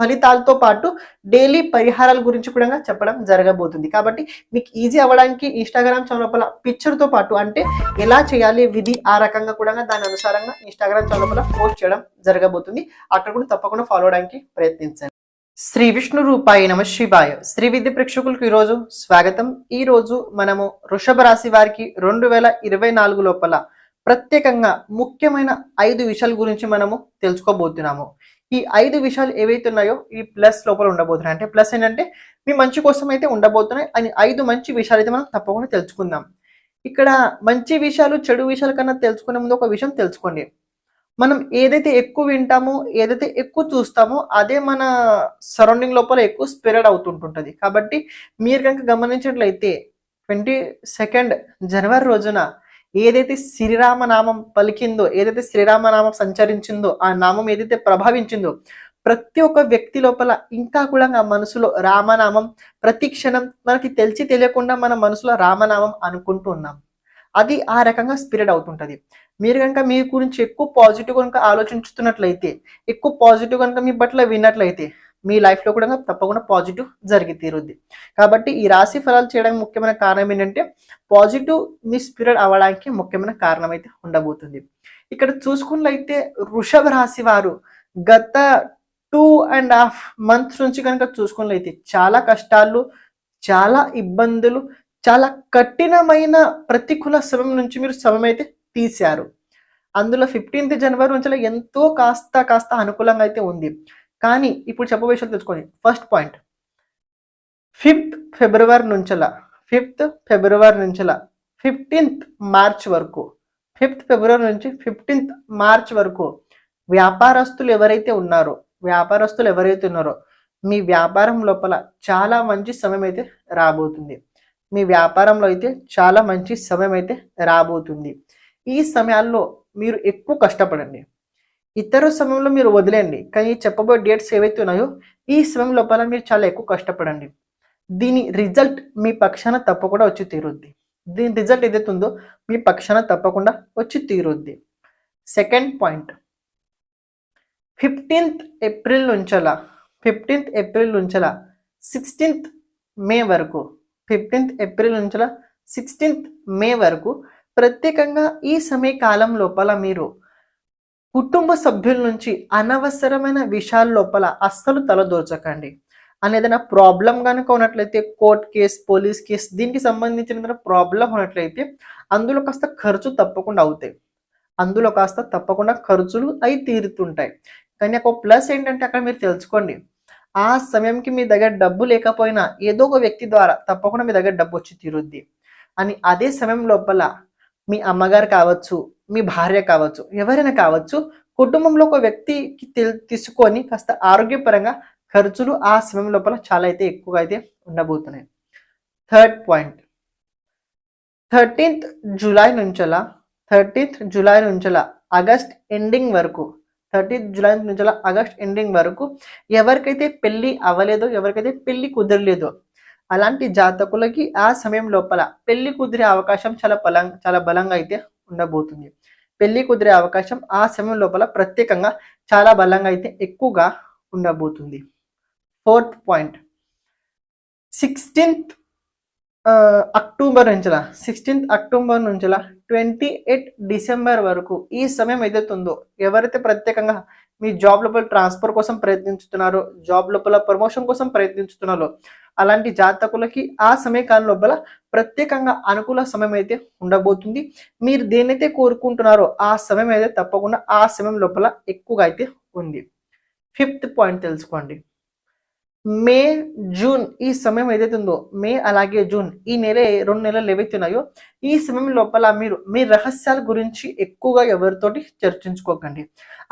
ఫలితాలతో పాటు డైలీ పరిహారాల గురించి కూడా చెప్పడం జరగబోతుంది. కాబట్టి మీకు ఈజీ అవ్వడానికి ఇన్స్టాగ్రామ్ ఛానల్ పిక్చర్తో పాటు అంటే ఎలా చేయాలి విధి ఆ రకంగా కూడా దాని అనుసారంగా ఇన్స్టాగ్రామ్ ఛానల్ పోస్ట్ చేయడం జరగబోతుంది. అక్కడ కూడా తప్పకుండా ఫాలో అవడానికి ప్రయత్నించండి. శ్రీ విష్ణు రూపాయి నమ శివాయ. శ్రీ విద్య ప్రేక్షకులకు ఈరోజు స్వాగతం. ఈ రోజు మనము వృషభ రాశి వారికి రెండు వేల ఇరవై నాలుగు లోపల ప్రత్యేకంగా ముఖ్యమైన ఐదు విషయాల గురించి మనము తెలుసుకోబోతున్నాము. ఈ ఐదు విషయాలు ఏవైతే ఉన్నాయో ఈ ప్లస్ లోపల ఉండబోతున్నాయి. అంటే ప్లస్ ఏంటంటే మీ మంచి కోసం అయితే ఉండబోతున్నాయి. అని ఐదు మంచి విషయాలు అయితే మనం తప్పకుండా తెలుసుకుందాం. ఇక్కడ మంచి విషయాలు చెడు విషయాల కన్నా తెలుసుకునే ముందు ఒక విషయం తెలుసుకోండి. మనం ఏదైతే ఎక్కువ వింటామో ఏదైతే ఎక్కువ చూస్తామో అదే మన సరౌండింగ్ లోపల ఎక్కువ స్ప్రెడ్ అవుతుంటుంటుంది. కాబట్టి మీరు కనుక గమనించినట్లయితే ట్వంటీ సెకండ్ జనవరి రోజున ఏదైతే శ్రీరామ నామం పలికిందో ఏదైతే శ్రీరామనామం సంచరించిందో ఆ నామం ఏదైతే ప్రభావించిందో ప్రతి ఒక్క వ్యక్తి లోపల ఇంకా కూడా ఆ మనసులో రామనామం ప్రతి క్షణం మనకి తెలిసి తెలియకుండా మన మనసులో రామనామం అనుకుంటూ ఉన్నాం. అది ఆ రకంగా స్పిరిట్ అవుతుంటుంది. మీరు కనుక మీ గురించి ఎక్కువ పాజిటివ్ కనుక ఆలోచించుతున్నట్లయితే ఎక్కువ పాజిటివ్ కనుక మీ బట్ల విన్నట్లయితే మీ లైఫ్లో కూడా తప్పకుండా పాజిటివ్ జరిగి తీరుద్ది. కాబట్టి ఈ రాశి ఫలాలు చేయడానికి ముఖ్యమైన కారణం ఏంటంటే పాజిటివ్ మీ స్పిరిట్ అవ్వడానికి ముఖ్యమైన కారణం అయితే ఉండబోతుంది. ఇక్కడ చూసుకున్నట్లయితే వృషభ రాశి వారు గత టూ అండ్ హాఫ్ మంత్స్ నుంచి కనుక చూసుకున్నట్లయితే చాలా కష్టాలు చాలా ఇబ్బందులు చాలా కఠినమైన ప్రతికూల సమయం నుంచి మీరు సమయం అయితే తీశారు. అందులో ఫిఫ్టీన్త్ జనవరి నుంచి ఎంతో కాస్త కాస్త అనుకూలంగా అయితే ఉంది. కానీ ఇప్పుడు చెప్పబోయే విషయాలు తెలుసుకోండి. ఫస్ట్ పాయింట్ ఫిఫ్త్ ఫిబ్రవరి నుంచలా. ఫిఫ్త్ ఫిబ్రవరి నుంచలా. ఫిఫ్టీన్త్ మార్చ్ వరకు. ఫిఫ్త్ ఫిబ్రవరి నుంచి ఫిఫ్టీన్త్ మార్చ్ వరకు వ్యాపారస్తులు ఎవరైతే ఉన్నారో వ్యాపారస్తులు ఎవరైతే ఉన్నారో మీ వ్యాపారం లోపల చాలా మంచి సమయం అయితే రాబోతుంది. మీ వ్యాపారంలో అయితే చాలా మంచి సమయం అయితే రాబోతుంది. ఈ సమయాల్లో మీరు ఎక్కువ కష్టపడండి. ఇతర సమయంలో మీరు వదిలేయండి. కానీ చెప్పబోయే డేట్స్ ఏవైతే ఉన్నాయో ఈ సమయం లోపల మీరు చాలా ఎక్కువ కష్టపడండి. దీని రిజల్ట్ మీ పక్షాన తప్పకుండా వచ్చి తీరుద్ది. దీని రిజల్ట్ ఏదైతే ఉందో మీ పక్షాన తప్పకుండా వచ్చి తీరుద్ది. Second point. ఫిఫ్టీన్త్ ఏప్రిల్ నుంచలా ఫిఫ్టీన్త్ ఏప్రిల్ నుంచలా సిక్స్టీన్త్ మే వరకు ఫిఫ్టీన్త్ ఏప్రిల్ నుంచలా సిక్స్టీన్త్ మే వరకు ప్రత్యేకంగా ఈ సమయ కాలం లోపల మీరు కుటుంబ సభ్యుల నుంచి అనవసరమైన విషయాల లోపల అస్సలు తలదోచకండి అని ఏదైనా ప్రాబ్లం కనుక ఉన్నట్లయితే కోర్ట్ కేస్ పోలీస్ కేస్ దీనికి సంబంధించిన ఏదైనా ప్రాబ్లం ఉన్నట్లయితే అందులో కాస్త ఖర్చు తప్పకుండా అవుతాయి. అందులో కాస్త తప్పకుండా ఖర్చులు అయి తీరుతుంటాయి. కానీ ఒక ప్లస్ ఏంటంటే అక్కడ మీరు తెలుసుకోండి. ఆ సమయంకి మీ దగ్గర డబ్బు లేకపోయినా ఏదో ఒక వ్యక్తి ద్వారా తప్పకుండా మీ దగ్గర డబ్బు వచ్చి తీరుద్ది. అని అదే సమయం లోపల మీ అమ్మగారు కావచ్చు మీ భార్య కావచ్చు ఎవరైనా కావచ్చు కుటుంబంలో ఒక వ్యక్తికి తీసుకొని కాస్త ఆరోగ్యపరంగా ఖర్చులు ఆ సమయం లోపల చాలా అయితే ఎక్కువగా అయితే ఉండబోతున్నాయి. Third point. థర్టీన్త్ జూలై నుంచలా థర్టీన్త్ జూలై నుంచలా ఆగస్ట్ ఎండింగ్ వరకు థర్టీన్త్ జూలై నుంచలా ఆగస్ట్ ఎండింగ్ వరకు ఎవరికైతే పెళ్ళి అవ్వలేదో ఎవరికైతే పెళ్ళి కుదరలేదో అలాంటి జాతకులకి ఆ సమయం లోపల పెళ్ళి కుదిరే అవకాశం చాలా బలం చాలా బలంగా అయితే ఉండబోతుంది. పెళ్ళి కుదిరే అవకాశం ఆ సమయం లోపల ప్రత్యేకంగా చాలా బలంగా అయితే ఎక్కువగా ఉండబోతుంది. Fourth point. సిక్స్టీన్త్ అక్టోబర్ నుంచిలా సిక్స్టీన్త్ అక్టోబర్ నుంచిలా ట్వంటీ ఎయిట్ డిసెంబర్ వరకు ఈ సమయం ఏదైతే ఉందో ఎవరైతే ప్రత్యేకంగా మీ జాబ్ లోపల ట్రాన్స్ఫర్ కోసం ప్రయత్నించుతున్నారో జాబ్ లోపల ప్రమోషన్ కోసం ప్రయత్నించుతున్నారో. అలాంటి జాతకులకి ఆ సమయకాలం లోపల ప్రత్యేకంగా అనుకూల సమయం అయితే ఉండబోతుంది. మీరు దేనైతే కోరుకుంటున్నారో ఆ సమయం అయితే తప్పకుండా ఆ సమయం లోపల ఎక్కువగా అయితే ఉంది. ఫిఫ్త్ పాయింట్ తెలుసుకోండి. మే జూన్ ఈ సమయం ఏదైతే ఉందో మే అలాగే జూన్ ఈ నెల రెండు నెలలు ఏవైతున్నాయో ఈ సమయం లోపల మీరు మీ రహస్యాల గురించి ఎక్కువగా ఎవరితోటి చర్చించుకోకండి.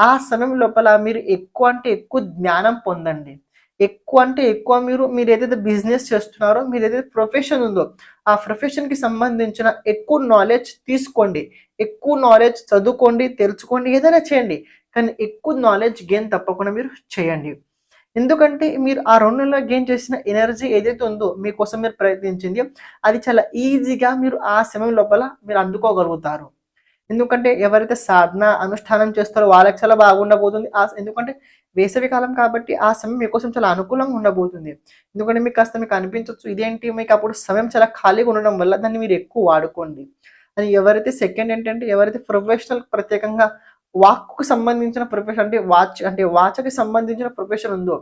ఆ సమయం లోపల మీరు ఎక్కువ అంటే ఎక్కువ జ్ఞానం పొందండి. ఎక్కువ అంటే ఎక్కువ మీరు మీరు ఏదైతే బిజినెస్ చేస్తున్నారో మీరు ఏదైతే ప్రొఫెషన్ ఉందో ఆ ప్రొఫెషన్కి సంబంధించిన ఎక్కువ నాలెడ్జ్ తీసుకోండి. ఎక్కువ నాలెడ్జ్ చదువుకోండి తెలుసుకోండి ఏదైనా చేయండి. కానీ ఎక్కువ నాలెడ్జ్ గెయిన్ తప్పకుండా మీరు చేయండి. ఎందుకంటే మీరు ఆ రెండు నెలలో గెయిన్ చేసిన ఎనర్జీ ఏదైతే ఉందో మీకోసం మీరు ప్రయత్నించింది అది చాలా ఈజీగా మీరు ఆ సమయం లోపల మీరు అందుకోగలుగుతారు. ఎందుకంటే ఎవరైతే సాధన అనుష్ఠానం చేస్తారో వాళ్ళకి చాలా బాగుండబోతుంది. ఆ ఎందుకంటే వేసవి కాలం కాబట్టి ఆ సమయం మీకోసం చాలా అనుకూలంగా ఉండబోతుంది. ఎందుకంటే మీకు కాస్త మీకు అనిపించవచ్చు ఇదేంటి మీకు అప్పుడు సమయం చాలా ఖాళీగా ఉండడం వల్ల దాన్ని మీరు ఎక్కువ వాడుకోండి. అని ఎవరైతే సెకండ్ ఏంటంటే ఎవరైతే ప్రొఫెషనల్ ప్రత్యేకంగా వాక్కు సంబంధించిన ప్రొఫెషన్ అంటే వాచ్ అంటే వాచకి సంబంధించిన ప్రొఫెషన్ ఉందో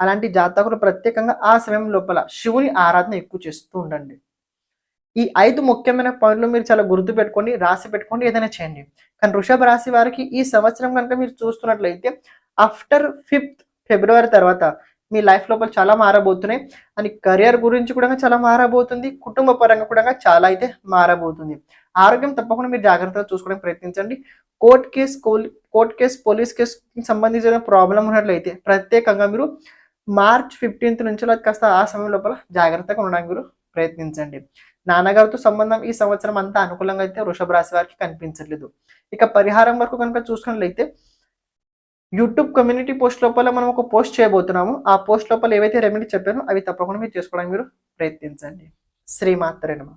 అలాంటి జాతకులు ప్రత్యేకంగా ఆ సమయం లోపల శివుని ఆరాధన ఎక్కువ చేస్తూ ఉండండి. ఈ ఐదు ముఖ్యమైన పాయింట్లు మీరు చాలా గుర్తు పెట్టుకోండి రాసి పెట్టుకోండి ఏదైనా చేయండి. కానీ వృషభ రాశి వారికి ఈ సంవత్సరం కనుక మీరు చూస్తున్నట్లయితే ఆఫ్టర్ ఫిఫ్త్ ఫిబ్రవరి తర్వాత మీ లైఫ్ లోపల చాలా మారబోతున్నాయి. అని కెరియర్ గురించి కూడా చాలా మారబోతుంది. కుటుంబ పరంగా కూడా చాలా అయితే మారబోతుంది. ఆరోగ్యం తప్పకుండా మీరు జాగ్రత్తగా చూసుకోవడానికి ప్రయత్నించండి. Court case court case police case సంబంధించిన ప్రాబ్లం ఉన్నట్లయితే ప్రత్యేకంగా మీరు మార్చ్ ఫిఫ్టీన్త్ నుంచి కాస్త ఆ సమయం లోపల జాగ్రత్తగా ఉండడానికి మీరు ప్రయత్నించండి. నాన్నగారితో సంబంధం ఈ సంవత్సరం అంతా అనుకూలంగా అయితే వృషభ రాశి వారికి కనిపించట్లేదు. ఇక పరిహారం వరకు కనుక చూసుకున్నట్లయితే యూట్యూబ్ కమ్యూనిటీ పోస్ట్ లోపల మనం ఒక పోస్ట్ చేయబోతున్నాము. ఆ పోస్ట్ లోపల ఏవైతే రెమెడీ చెప్పానో అవి తప్పకుండా మీరు చేసుకోవడానికి మీరు ప్రయత్నించండి. శ్రీమాత్రేనమా